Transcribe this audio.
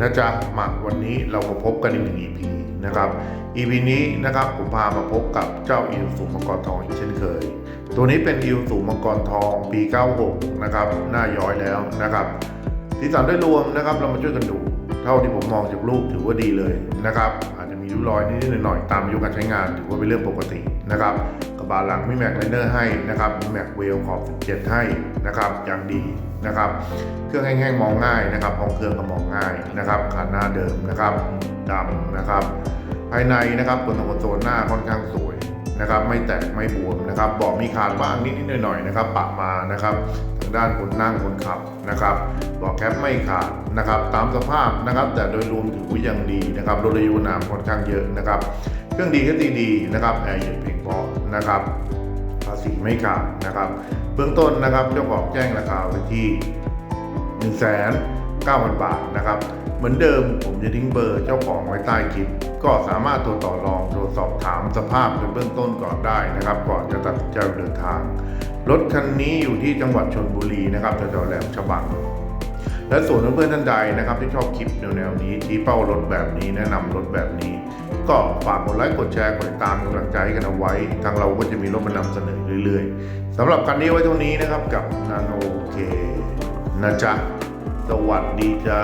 นะจ๊ะมาวันนี้เรามาพบกันอีกหนึ่ง EP นะครับ EP นี้นะครับผมพามาพบกับเจ้าอิวสูมังกรทองอีกเช่นเคย ตัวนี้เป็นอิวสูมังกรทองปี 96 นะครับ หน้าย้อยแล้วนะครับที่สันด้วยรวมนะครับ เรามาช่วยกันดู เท่าที่ผมมองจากรูปถือว่าดีเลยนะครับ อาจจะมีริ้วรอยนิดๆหน่อยๆตามอายุการใช้งานถือว่าเป็นเรื่องปกติ นะครับกระบะหลังมีแม็กไลเนอร์ให้นะครับมีแม็กเวลขอบ 17 ให้นะครับอย่างดีนะครับ เครื่องแห้งๆมองง่ายนะครับห้องเครื่องก็มองง่ายนะครับขาหน้าเดิมนะครับดำนะครับ ภายในนะครับบนคอนโซลหน้าค่อนข้างสวยนะครับ ไม่แตกไม่บวมนะครับเบาะมีขาดบ้างนิดๆหน่อยๆนะครับปะมานะครับทางด้านคนนั่งคนขับนะครับเบาะแคปไม่ขาดนะครับ ตามสภาพนะครับ แต่โดยรวมถือว่ายังดีนะครับรถอายุนามค่อนข้างเยอะนะครับ เครื่องดีก็ดีดีนะครับแอร์เย็นเพียงพอนะครับภาษีไม่ขาดนะครับ เบื้องต้นนะครับเจ้าของแจ้งราคาไว้ที่1 9 0 0 0 บาทนะครับ เหมือนเดิมผมจะทิ้งเบอร์เจ้าของไว้ใต้คลิป ก็สามารถโทรต่อรองโทรสอบถามสภาพในเบื้องต้นก่อนได้นะครับ ก่อนจะตัดใจเดินทาง รถคันนี้อยู่ที่จังหวัดชนบุรีนะครับแถวแหลมฉบังและส่วนเพื่อนๆท่านใดนะครับที่ชอบคลิปแนวๆนี้ชี้เป้ารถแบบนี้แนะนำรถแบบนี้ ก็ฝากกดไลค์กดแชร์กดติดตามกำลังใจให้กันเอาไว้ ทางเราก็จะมีรถมานำเสนอเรื่อยๆสำหรับคันนี้ไว้เท่านี้นะครับกับนาโนเคนะจ๊ะสวัสดีจ้า